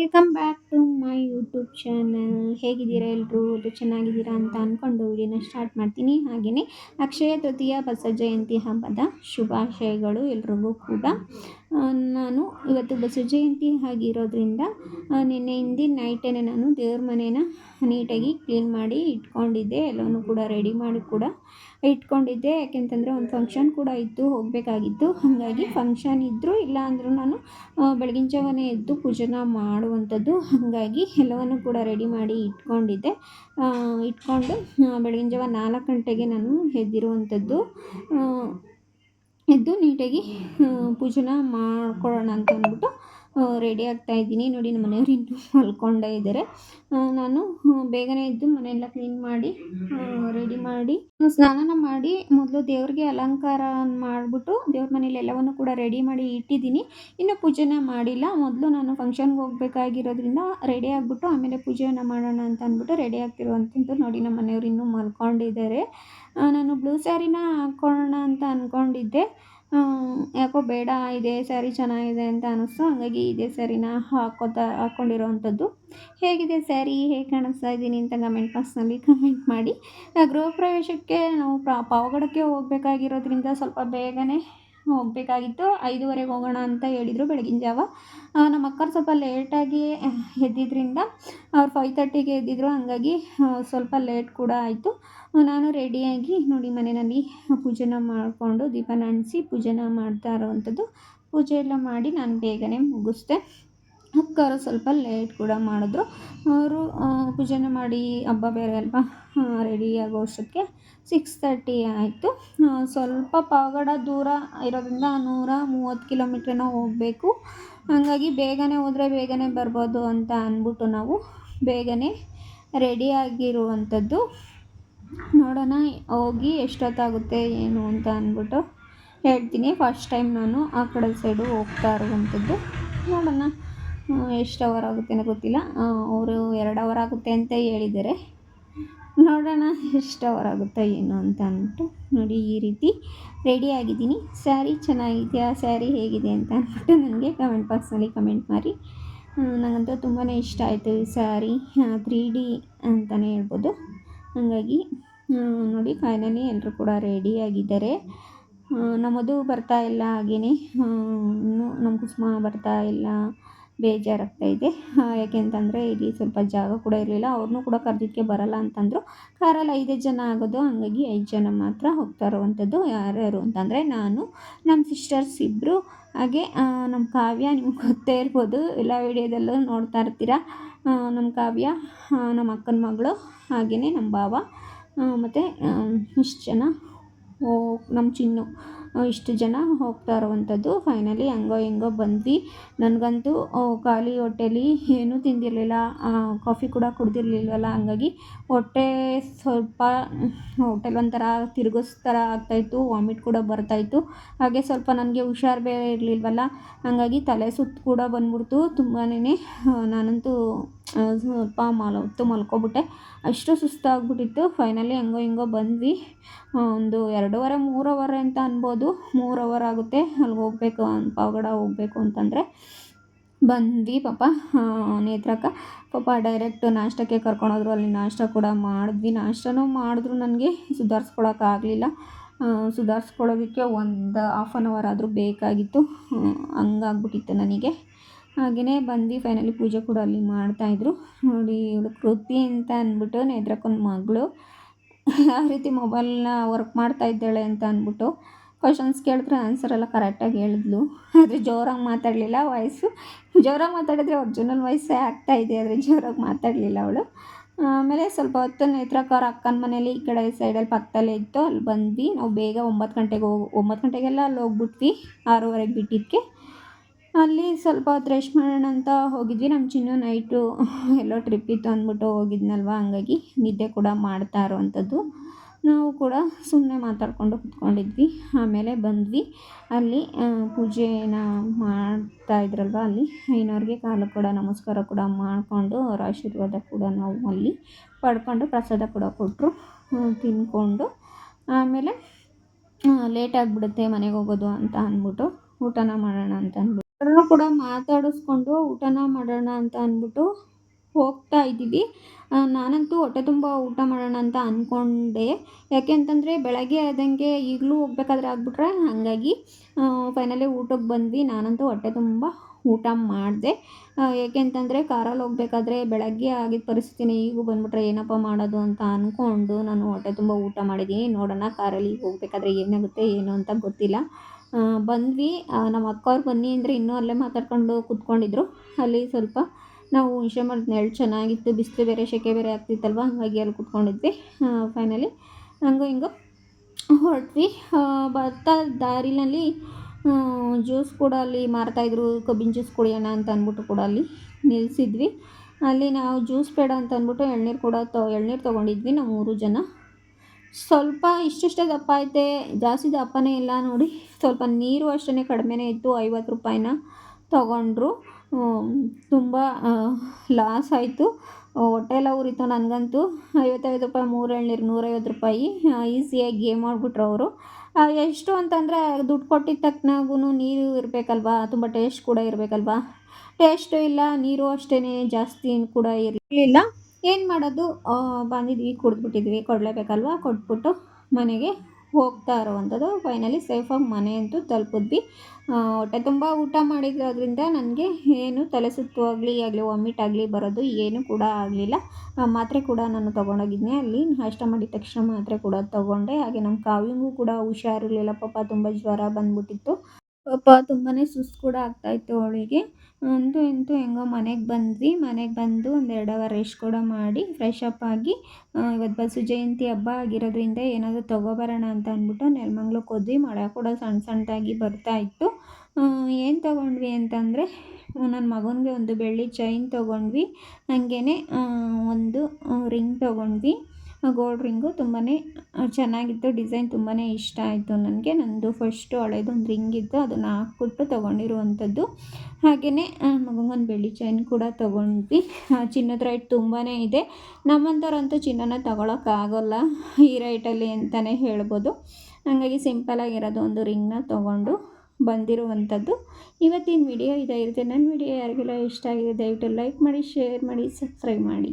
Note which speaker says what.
Speaker 1: Welcome back to my YouTube channel ಹೇಗಿದ್ದೀರಾ ಎಲ್ಲರೂ ಅದು ಚೆನ್ನಾಗಿದ್ದೀರಾ ಅಂತ ಅಂದ್ಕೊಂಡು ವಿಡಿಯೋನ ಸ್ಟಾರ್ಟ್ ಮಾಡ್ತೀನಿ. ಹಾಗೆಯೇ ಅಕ್ಷಯ ತೃತೀಯ, ಬಸವ ಜಯಂತಿ ಹಬ್ಬದ ಶುಭಾಶಯಗಳು ಎಲ್ರಿಗೂ ಕೂಡ. ನಾನು ಇವತ್ತು ಬಸವ ಜಯಂತಿ ಆಗಿರೋದ್ರಿಂದ ನಿನ್ನೆ ಹಿಂದಿನ ನೈಟೇ ನಾನು ದೇವ್ರ ಮನೇನ ನೀಟಾಗಿ ಕ್ಲೀನ್ ಮಾಡಿ ಇಟ್ಕೊಂಡಿದ್ದೆ. ಎಲ್ಲವನ್ನು ಕೂಡ ರೆಡಿ ಮಾಡಿ ಕೂಡ ಇಟ್ಕೊಂಡಿದ್ದೆ. ಯಾಕೆಂತಂದರೆ ಒಂದು ಫಂಕ್ಷನ್ ಕೂಡ ಇತ್ತು ಹೋಗಬೇಕಾಗಿತ್ತು. ಹಾಗಾಗಿ ಫಂಕ್ಷನ್ ಇದ್ದರೂ ಇಲ್ಲ ಅಂದರೂ ನಾನು ಬೆಳಗಿನ ಜಾವನೇ ಎದ್ದು ಪೂಜೆನ ಮಾಡುವಂಥದ್ದು. ಹಾಗಾಗಿ ಎಲ್ಲವನ್ನು ಕೂಡ ರೆಡಿ ಮಾಡಿ ಇಟ್ಕೊಂಡಿದ್ದೆ. ಇಟ್ಕೊಂಡು ಬೆಳಗಿನ ಜಾವ ನಾಲ್ಕು ಗಂಟೆಗೆ ನಾನು ಎದ್ದಿರುವಂಥದ್ದು. ಎದ್ದು ನೀಟಾಗಿ ಪೂಜೆನ ಮಾಡ್ಕೊಳ್ಳೋಣ ಅಂತ ಅಂದ್ಬಿಟ್ಟು ರೆಡಿ ಆಗ್ತಾ ಇದ್ದೀನಿ. ನೋಡಿ, ನಮ್ಮ ಮನೆಯವರು ಇನ್ನೂ ಮಲ್ಕೊಂಡೇ ಇದ್ದಾರೆ. ನಾನು ಬೇಗನೆ ಇದ್ದು ಮನೆಯೆಲ್ಲ ಕ್ಲೀನ್ ಮಾಡಿ ರೆಡಿ ಮಾಡಿ ಸ್ನಾನ ಮಾಡಿ, ಮೊದಲು ದೇವ್ರಿಗೆ ಅಲಂಕಾರ ಮಾಡಿಬಿಟ್ಟು ದೇವ್ರ ಮನೇಲಿ ಎಲ್ಲವನ್ನು ಕೂಡ ರೆಡಿ ಮಾಡಿ ಇಟ್ಟಿದ್ದೀನಿ. ಇನ್ನು ಪೂಜೆನ ಮಾಡಿಲ್ಲ. ಮೊದಲು ನಾನು ಫಂಕ್ಷನ್ಗೆ ಹೋಗಬೇಕಾಗಿರೋದ್ರಿಂದ ರೆಡಿ ಆಗಿಬಿಟ್ಟು ಆಮೇಲೆ ಪೂಜೆಯನ್ನು ಮಾಡೋಣ ಅಂತ ಅಂದ್ಬಿಟ್ಟು ರೆಡಿ ಆಗ್ತಿರುವಂಥದ್ದು ನೋಡಿ, ನಮ್ಮ ಮನೆಯವರು ಇನ್ನೂ ಮಲ್ಕೊಂಡಿದ್ದಾರೆ. ನಾನು ಬ್ಲೂ ಸ್ಯಾರಿನ ಹಾಕ್ಕೊಳ್ಳೋಣ ಅಂತ ಅಂದ್ಕೊಂಡಿದ್ದೆ ಯಾಕೋ ಬೇಡ, ಇದೇ ಸ್ಯಾರಿ ಚೆನ್ನಾಗಿದೆ ಅಂತ ಅನ್ನಿಸ್ತು ಹಾಗಾಗಿ ಇದೇ ಸ್ಯಾರಿನ ಹಾಕೋತಾ ಹಾಕ್ಕೊಂಡಿರೋವಂಥದ್ದು ಹೇಗಿದೆ ಸ್ಯಾರಿ ಹೇಗೆ ಕಾಣಿಸ್ತಾ ಇದ್ದೀನಿ ಅಂತ ಕಮೆಂಟ್ ಬಾಕ್ಸ್ನಲ್ಲಿ ಕಮೆಂಟ್ ಮಾಡಿ. ಗೃಹ ಪ್ರವೇಶಕ್ಕೆ ನಾವು ಪಾವಗಡಕ್ಕೆ ಹೋಗಬೇಕಾಗಿರೋದ್ರಿಂದ ಸ್ವಲ್ಪ ಬೇಗನೆ ಹೋಗಬೇಕಾಗಿತ್ತು. ಐದುವರೆಗೆ ಹೋಗೋಣ ಅಂತ ಹೇಳಿದರು ಬೆಳಗಿನ ಜಾವ. ನಮ್ಮ ಅಕ್ಕರು ಸ್ವಲ್ಪ ಲೇಟಾಗಿ ಎದ್ದಿದ್ದರಿಂದ ಅವ್ರು ಫೈವ್ ತರ್ಟಿಗೆ ಎದ್ದಿದ್ರು. ಹಾಗಾಗಿ ಸ್ವಲ್ಪ ಲೇಟ್ ಕೂಡ ಆಯಿತು. ನಾನು ರೆಡಿಯಾಗಿ ನೋಡಿ ಮನೆಯಲ್ಲಿ ಪೂಜೆನ ಮಾಡಿಕೊಂಡು ದೀಪನ ಅಂಟಿಸಿ ಪೂಜೆನ ಮಾಡ್ತಾ ಇರೋವಂಥದ್ದು. ಪೂಜೆ ಎಲ್ಲ ಮಾಡಿ ನಾನು ಬೇಗನೆ ಮುಗಿಸ್ದೆ. ಅಕ್ಕವರು ಸ್ವಲ್ಪ ಲೇಟ್ ಕೂಡ ಮಾಡಿದ್ರು. ಅವರು ಪೂಜೆನ ಮಾಡಿ ಹಬ್ಬ ಬೇರೆ ಅಲ್ವಾ? ರೆಡಿ ಆಗೋಷ್ಟಕ್ಕೆ ಸಿಕ್ಸ್ ತರ್ಟಿ ಆಯಿತು. ಸ್ವಲ್ಪ ಪಾವಗಡ ದೂರ ಇರೋದ್ರಿಂದ ನೂರ ಮೂವತ್ತು ಕಿಲೋಮೀಟ್ರನ್ನ ಹೋಗಬೇಕು. ಹಾಗಾಗಿ ಬೇಗನೆ ಹೋದರೆ ಬೇಗನೆ ಬರ್ಬೋದು ಅಂತ ಅಂದ್ಬಿಟ್ಟು ನಾವು ಬೇಗನೆ ರೆಡಿಯಾಗಿರುವಂಥದ್ದು ನೋಡೋಣ, ಹೋಗಿ ಎಷ್ಟೊತ್ತಾಗುತ್ತೆ, ಏನು ಅಂತ ಅಂದ್ಬಿಟ್ಟು ಹೇಳ್ತೀನಿ. ಫಸ್ಟ್ ಟೈಮ್ ನಾನು ಆ ಕಡೆ ಸೈಡು ಹೋಗ್ತಾ ಇರುವಂಥದ್ದು. ನೋಡೋಣ. ಎಷ್ಟು ಅವರ್ ಆಗುತ್ತೆ ಅಂತ ಗೊತ್ತಿಲ್ಲ. ಅವರು ಎರಡು ಅವರ್ ಆಗುತ್ತೆ ಅಂತ ಹೇಳಿದ್ದಾರೆ. ನೋಡೋಣ ಎಷ್ಟು ಅವರ್ ಆಗುತ್ತೋ ಏನು ಅಂತ ಅಂದ್ಬಿಟ್ಟು ನೋಡಿ ಈ ರೀತಿ ರೆಡಿ ಆಗಿದ್ದೀನಿ. ಸ್ಯಾರಿ ಚೆನ್ನಾಗಿದೆಯಾ? ಸ್ಯಾರಿ ಹೇಗಿದೆ ಅಂತ ಅಂದ್ಬಿಟ್ಟು ನನಗೆ ಕಮೆಂಟ್ ಬಾಕ್ಸ್ನಲ್ಲಿ ಕಮೆಂಟ್ ಮಾಡಿ. ನನಗಂತೂ ತುಂಬಾ ಇಷ್ಟ ಆಯಿತು ಈ ಸ್ಯಾರಿ ತ್ರೀ ಡಿ ಅಂತಲೇ ಹೇಳ್ಬೋದು. ಹಾಗಾಗಿ ನೋಡಿ ಫೈನಲಿ ಎಲ್ಲರೂ ಕೂಡ ರೆಡಿಯಾಗಿದ್ದಾರೆ ನಮ್ಮದು ಬರ್ತಾ ಇಲ್ಲ ಹಾಗೆಯೇ ಇನ್ನೂ ನಮ್ಮ ಕುಸುಮ ಬರ್ತಾ ಇಲ್ಲ. ಬೇಜಾರಾಗ್ತಾ ಇದೆ. ಯಾಕೆ ಅಂತಂದರೆ ಇಲ್ಲಿ ಸ್ವಲ್ಪ ಜಾಗ ಕೂಡ ಇರಲಿಲ್ಲ. ಅವ್ರನ್ನೂ ಕೂಡ ಕರೆದಿದ್ದಕ್ಕೆ ಬರಲ್ಲ ಅಂತಂದರು. ಕಾರಲ್ಲಿ ಐದೇ ಜನ ಆಗೋದು, ಹಾಗಾಗಿ ಐದು ಜನ ಮಾತ್ರ ಹೋಗ್ತಾ ಇರುವಂಥದ್ದು ಯಾರ್ಯಾರು ಅಂತಂದರೆ ನಾನು ನಮ್ಮ ಸಿಸ್ಟರ್ಸ್ ಇಬ್ಬರು ಹಾಗೆ ನಮ್ಮ ಕಾವ್ಯ ನಿಮ್ಗೆ ಗೊತ್ತೇ ಇರ್ಬೋದು. ಎಲ್ಲ ವಿಡಿಯೋದಲ್ಲೂ ನೋಡ್ತಾ ಇರ್ತೀರ? ನಮ್ಮ ಕಾವ್ಯ ನಮ್ಮ ಅಕ್ಕನ ಮಗಳು ಹಾಗೆಯೇ ನಮ್ಮ ಭಾವ ಮತ್ತು ಇಷ್ಟು ಜನ. ನಮ್ಮ ಚಿನ್ನು. ಇಷ್ಟು ಜನ ಹೋಗ್ತಾ ಇರುವಂಥದ್ದು. ಫೈನಲಿ ಹೆಂಗೋ ಹೆಂಗೋ ಬಂದ್ವಿ. ನನಗಂತೂ ಖಾಲಿ ಹೊಟ್ಟೆಲಿ ಏನೂ ತಿಂದಿರಲಿಲ್ಲ. ಕಾಫಿ ಕೂಡ ಕುಡ್ದಿರ್ಲಿಲ್ವಲ್ಲ? ಹಂಗಾಗಿ ಹೊಟ್ಟೆ ಸ್ವಲ್ಪ ಹೊಟ್ಟೆಲಿ ಒಂಥರ ತಿರುಗಿಸ್ ಥರ ಆಗ್ತಾಯಿತ್ತು. ವಾಮಿಟ್ ಕೂಡ ಬರ್ತಾಯಿತ್ತು. ಹಾಗೆ ಸ್ವಲ್ಪ ನನಗೆ ಹುಷಾರು ಬೇರೆ ಇರಲಿಲ್ವಲ್ಲ? ಹಾಗಾಗಿ ತಲೆ ಸುತ್ತು ಕೂಡ ಬಂದ್ಬಿಡ್ತು ತುಂಬಾ ನಾನಂತೂ ಸ್ವಲ್ಪ ಮಲ ಹೊತ್ತು ಮಲ್ಕೊಬಿಟ್ಟೆ. ಅಷ್ಟು ಸುಸ್ತಾಗ್ಬಿಟ್ಟಿತ್ತು. ಫೈನಲಿ ಹೆಂಗೋ ಹಿಂಗೋ ಬಂದ್ವಿ. ಒಂದು ಎರಡೂವರೆ ಮೂರು ಅವರ್ ಅಂತ ಅನ್ಬೋದು. ಮೂರು ಅವರ್ ಆಗುತ್ತೆ. ಅಲ್ಲಿ ಹೋಗ್ಬೇಕು ಪಾವಗಡ ಹೋಗಬೇಕು ಅಂತಂದರೆ. ಬಂದ್ವಿ ಪಾಪ ನೇತ್ರಕ್ಕ. ಪಾಪ ಡೈರೆಕ್ಟ್ ನಾಷ್ಟಕ್ಕೆ ಕರ್ಕೊಂಡೋದ್ರು. ಅಲ್ಲಿ ನಾಷ್ಟ ಕೂಡ ಮಾಡಿದ್ವಿ. ನಾಷ್ಟನೂ ಮಾಡಿದ್ರು ನನಗೆ. ಸುಧಾರಿಸ್ಕೊಳಕ್ಕಾಗಲಿಲ್ಲ ಸುಧಾರಿಸ್ಕೊಳ್ಳೋದಕ್ಕೆ ಒಂದು ಹಾಫ್ ಆನ್ ಅವರ್ ಆದರೂ ಬೇಕಾಗಿತ್ತು. ಹಂಗಾಗ್ಬಿಟ್ಟಿತ್ತು ನನಗೆ. ಹಾಗೆಯೇ ಬಂದು ಫೈನಲಿ ಪೂಜೆ ಕೂಡ ಅಲ್ಲಿ ಮಾಡ್ತಾಯಿದ್ರು ನೋಡಿ ಇವಳು ಕೃತಿ ಅಂತ ಅಂದ್ಬಿಟ್ಟು ನೆದ್ರಕ್ಕೊಂದು ಮಗಳು. ಯಾವ ರೀತಿ ಮೊಬೈಲ್ನ ವರ್ಕ್ ಮಾಡ್ತಾ ಇದ್ದಾಳೆ ಅಂತ ಅಂದ್ಬಿಟ್ಟು ಕ್ವಶನ್ಸ್ ಕೇಳಿದ್ರೆ ಆನ್ಸರ್ ಎಲ್ಲ ಕರೆಕ್ಟಾಗಿ ಹೇಳಿದ್ಲು. ಆದರೆ ಜೋರಾಗಿ ಮಾತಾಡಲಿಲ್ಲ ವಾಯ್ಸು ಜೋರಾಗಿ ಮಾತಾಡಿದ್ರೆ ಒರ್ಜಿನಲ್ ವಾಯ್ಸೇ ಆಗ್ತಾಯಿದೆ ಆದರೆ ಜೋರಾಗಿ ಮಾತಾಡಲಿಲ್ಲ ಅವಳು. ಆಮೇಲೆ ಸ್ವಲ್ಪ ಹೊತ್ತು ನೇತ್ರಕ್ಕ ಅವ್ರ ಅಕ್ಕನ ಮನೇಲಿ ಈ ಕಡೆ ಸೈಡಲ್ಲಿ ಪಕ್ಕದಲ್ಲೇ ಇತ್ತು. ಅಲ್ಲಿ ಬಂದ್ವಿ. ನಾವು ಬೇಗ ಒಂಬತ್ತು ಗಂಟೆಗೆ ಹೋಗಿ, ಒಂಬತ್ತು ಗಂಟೆಗೆಲ್ಲ ಅಲ್ಲಿ ಹೋಗ್ಬಿಟ್ವಿ. ಆರೂವರೆಗೆ ಬಿಟ್ಟಿದ್ದಕ್ಕೆ ಅಲ್ಲಿ ಸ್ವಲ್ಪ ಹೊತ್ತು ಮಾಡೋಣ ಅಂತ ಹೋಗಿದ್ವಿ. ನಮ್ಮ ಚಿನ್ನು ನೈಟು ಎಲ್ಲೋ ಟ್ರಿಪ್ ಇತ್ತು ಅಂದ್ಬಿಟ್ಟು ಹೋಗಿದ್ನಲ್ವ? ಹಂಗಾಗಿ ನಿದ್ದೆ ಕೂಡ ಮಾಡ್ತಾ ಇರೋವಂಥದ್ದು. ನಾವು ಕೂಡ ಸುಮ್ಮನೆ ಮಾತಾಡಿಕೊಂಡು ಕುತ್ಕೊಂಡಿದ್ವಿ. ಆಮೇಲೆ ಬಂದ್ವಿ. ಅಲ್ಲಿ ಪೂಜೆನ ಮಾಡ್ತಾ ಇದ್ರಲ್ವ ಅಲ್ಲಿ? ಐನವ್ರಿಗೆ ಕಾಲು ಕೂಡ ನಮಸ್ಕಾರ ಕೂಡ ಮಾಡಿಕೊಂಡು ಅವರ ಆಶೀರ್ವಾದ ಕೂಡ ನಾವು ಅಲ್ಲಿ ಪಡ್ಕೊಂಡು ಪ್ರಸಾದ ಕೂಡ ಕೊಟ್ಟರು ತಿನ್ಕೊಂಡು. ಆಮೇಲೆ ಲೇಟ್ ಆಗಿಬಿಡುತ್ತೆ ಮನೆಗೆ ಹೋಗೋದು ಅಂತ ಅಂದ್ಬಿಟ್ಟು ಊಟನ ಮಾಡೋಣ ಅಂತ ಅಂದ್ಬಿಟ್ಟು ಎಲ್ಲರನ್ನೂ ಕೂಡ ಮಾತಾಡಿಸ್ಕೊಂಡು ಊಟನ ಮಾಡೋಣ ಅಂತ ಅಂದ್ಬಿಟ್ಟು ಹೋಗ್ತಾ ಇದ್ದೀವಿ. ನಾನಂತೂ ಹೊಟ್ಟೆ ತುಂಬ ಊಟ ಮಾಡೋಣ ಅಂತ ಅಂದ್ಕೊಂಡೆ ಯಾಕೆ ಅಂತಂದರೆ ಬೆಳಗ್ಗೆ ಆದಂಗೆ ಈಗಲೂ ಹೋಗ್ಬೇಕಾದ್ರೆ ಆಗ್ಬಿಟ್ರೆ ಹಾಗಾಗಿ ಫೈನಲಿ ಊಟಕ್ಕೆ ಬಂದ್ವಿ. ನಾನಂತೂ ಹೊಟ್ಟೆ ತುಂಬ ಊಟ ಮಾಡಿದೆ. ಏಕೆ ಅಂತಂದರೆ ಕಾರಲ್ಲಿ ಹೋಗ್ಬೇಕಾದ್ರೆ ಬೆಳಗ್ಗೆ ಆಗಿದ್ದ ಪರಿಸ್ಥಿತಿನೇ ಈಗೂ ಬಂದುಬಿಟ್ರೆ ಏನಪ್ಪ ಮಾಡೋದು ಅಂತ ಅಂದ್ಕೊಂಡು ನಾನು ಹೊಟ್ಟೆ ತುಂಬ ಊಟ ಮಾಡಿದ್ದೀನಿ. ನೋಡೋಣ ಕಾರಲ್ಲಿ ಹೋಗ್ಬೇಕಾದ್ರೆ ಏನಾಗುತ್ತೆ, ಏನು ಅಂತ ಗೊತ್ತಿಲ್ಲ. ಬಂದ್ವಿ. ನಮ್ಮ ಅಕ್ಕವ್ರು ಬನ್ನಿ ಅಂದರೆ ಇನ್ನೂ ಅಲ್ಲೇ ಮಾತಾಡ್ಕೊಂಡು ಕೂತ್ಕೊಂಡಿದ್ರು. ಅಲ್ಲಿ ಸ್ವಲ್ಪ ನಾವು ಹುಣ್ಸೆ ಮರದ ನೆರಳು ಚೆನ್ನಾಗಿತ್ತು. ಬಿಸಿಲು ಬೇರೆ, ಸೆಕೆ ಬೇರೆ ಆಗ್ತಿತ್ತಲ್ವ? ಹಾಗಾಗಿ ಅಲ್ಲಿ ಕೂತ್ಕೊಂಡಿದ್ವಿ. ಫೈನಲಿ ಹಂಗೋ ಹಿಂಗೋ ಹೊರಟ್ವಿ. ಬರ್ತಾ ದಾರಿನಲ್ಲಿ ಜ್ಯೂಸ್ ಕೂಡ ಅಲ್ಲಿ ಮಾರ್ತಾಯಿದ್ರು ಕಬ್ಬಿನ ಜ್ಯೂಸ್ ಕುಡಿಯೋಣ ಅಂತ ಅಂದ್ಬಿಟ್ಟು ಕೂಡ ಅಲ್ಲಿ ನಿಲ್ಲಿಸಿದ್ವಿ ಅಲ್ಲಿ ನಾವು ಜ್ಯೂಸ್ ಬೇಡ ಅಂತ ಅಂದ್ಬಿಟ್ಟು ಎಳ್ನೀರು ಕೂಡ ತೊ, ಎಳ್ನೀರು ತೊಗೊಂಡಿದ್ವಿ, ನಾವು ಮೂರು ಜನ. ಸ್ವಲ್ಪ ಇಷ್ಟಿಷ್ಟೇ ದಪ್ಪ ಐತೆ ಜಾಸ್ತಿ ದಪ್ಪನೇ ಇಲ್ಲ ನೋಡಿ. ಸ್ವಲ್ಪ ನೀರು ಅಷ್ಟೇ ಕಡಿಮೆನೇ ಇತ್ತು, ಐವತ್ತು ರೂಪಾಯಿನ ತೊಗೊಂಡ್ರು. ತುಂಬ ಲಾಸ್ ಆಯಿತು. ಹೊಟ್ಟೆ ಎಲ್ಲ ಉರಿತು ನನಗಂತೂ. ಐವತ್ತೈದು ರೂಪಾಯಿ, ಮೂರು ಎಳ್ನೀರು ನೂರೈವತ್ತು ರೂಪಾಯಿ ಈಸಿಯಾಗಿ ಗೇಮ್ ಮಾಡಿಬಿಟ್ರು ಅವರು. ಎಷ್ಟು ಅಂತಂದರೆ ದುಡ್ಡು ಕೊಟ್ಟಿದ್ದ ತಕ್ಕನಾಗೂ ನೀರು ಇರಬೇಕಲ್ವಾ? ತುಂಬ ಟೇಸ್ಟ್ ಕೂಡ ಇರಬೇಕಲ್ವಾ? ಟೇಸ್ಟು ಇಲ್ಲ, ನೀರು ಅಷ್ಟೇ ಜಾಸ್ತಿ ಕೂಡ ಇರಲಿಲ್ಲ. ಏನು ಮಾಡೋದು? ಬಂದಿದ್ವಿ, ಕುಡಿದ್ಬಿಟ್ಟಿದ್ವಿ. ಕೊಡಲೇಬೇಕಲ್ವ? ಕೊಟ್ಬಿಟ್ಟು ಮನೆಗೆ ಹೋಗ್ತಾ ಇರೋವಂಥದ್ದು. ಫೈನಲಿ ಸೇಫಾಗಿ ಮನೆ ಅಂತೂ ತಲುಪಿದ್ವಿ. ಹೊಟ್ಟೆ ತುಂಬ ಊಟ ಮಾಡಿದ್ರೋದ್ರಿಂದ ನನಗೆ ಏನು ತಲೆ ಸುತ್ತು ಆಗಲಿ ಆಗಲಿ ವಾಮಿಟ್ ಆಗಲಿ ಬರೋದು ಏನು ಕೂಡ ಆಗಲಿಲ್ಲ. ಮಾತ್ರೆ ಕೂಡ ನಾನು ತೊಗೊಂಡೋಗಿದ್ದೆ. ಅಲ್ಲಿ ನಾಷ್ಟ ಮಾಡಿದ ತಕ್ಷಣ ಮಾತ್ರೆ ಕೂಡ ತೊಗೊಂಡೆ. ಹಾಗೆ ನಮ್ಮ ಕಾವ್ಯಂಗೂ ಕೂಡ ಹುಷಾರಿರಲಿಲ್ಲ. ಪಾಪ ತುಂಬ ಜ್ವರ ಬಂದ್ಬಿಟ್ಟಿತ್ತು. ಪಾಪ ತುಂಬಾ ಸುಸ್ತು ಕೂಡ ಆಗ್ತಾಯಿತ್ತು ಅವಳಿಗೆ. ಅಂತೂ ಇಂತೂ ಹೆಂಗೋ ಮನೆಗೆ ಬಂದ್ವಿ. ಮನೆಗೆ ಬಂದು ಒಂದು ಎರಡು ಅವರ್ ರೆಸ್ಟ್ ಕೂಡ ಮಾಡಿ ಫ್ರೆಶ್ ಅಪ್ ಆಗಿ ಇವತ್ತು ಬಸು ಜಯಂತಿ ಹಬ್ಬ ಆಗಿರೋದ್ರಿಂದ ಏನಾದರೂ ತೊಗೊಬರೋಣ ಅಂತ ಅಂದ್ಬಿಟ್ಟು ನೆಲಮಂಗ್ಲಕ್ಕೆ ಹೋದ್ವಿ. ಮಳೆ ಕೂಡ ಸಣ್ಣ ಸಣ್ಣದಾಗಿ ಬರ್ತಾ ಇತ್ತು ಏನು ತೊಗೊಂಡ್ವಿ ಅಂತಂದರೆ, ನನ್ನ ಮಗನಿಗೆ ಒಂದು ಬೆಳ್ಳಿ ಚೈನ್ ತೊಗೊಂಡ್ವಿ. ಹಾಗೇ ಒಂದು ರಿಂಗ್ ತೊಗೊಂಡ್ವಿ. ಗೋಲ್ಡ್ ರಿಂಗು ತುಂಬಾ ಚೆನ್ನಾಗಿತ್ತು. ಡಿಸೈನ್ ತುಂಬಾ ಇಷ್ಟ ಆಯಿತು ನನಗೆ. ನನ್ನದು ಫಸ್ಟು ಹಳೇದೊಂದು ರಿಂಗ್ ಇತ್ತು. ಅದನ್ನು ಹಾಕ್ಬಿಟ್ಟು ತೊಗೊಂಡಿರುವಂಥದ್ದು ಹಾಗೆಯೇ ಮಗಂಗೊಂದು ಬೆಳ್ಳಿ ಚೈನ್ ಕೂಡ ತೊಗೊಂಡ್ವಿ. ಚಿನ್ನದ ರೈಟ್ ತುಂಬಾ ಇದೆ. ನಮ್ಮಂಥವ್ರಂತೂ ಚಿನ್ನನ ತೊಗೊಳಕ್ಕಾಗಲ್ಲ. ಈ ರೈಟಲ್ಲಿ ಅಂತಲೇ ಹೇಳ್ಬೋದು. ಹಾಗಾಗಿ ಸಿಂಪಲಾಗಿರೋದು ಒಂದು ರಿಂಗ್ನ ತೊಗೊಂಡು ಬಂದಿರುವಂಥದ್ದು ಇವತ್ತಿನ ವಿಡಿಯೋ ಇದಾಗಿರುತ್ತೆ ನನ್ನ ವಿಡಿಯೋ ಯಾರಿಗೆಲ್ಲ ಇಷ್ಟ ಆಗಿದೆ, ದಯವಿಟ್ಟು ಲೈಕ್ ಮಾಡಿ ಶೇರ್ ಮಾಡಿ ಸಬ್ಸ್ಕ್ರೈಬ್ ಮಾಡಿ.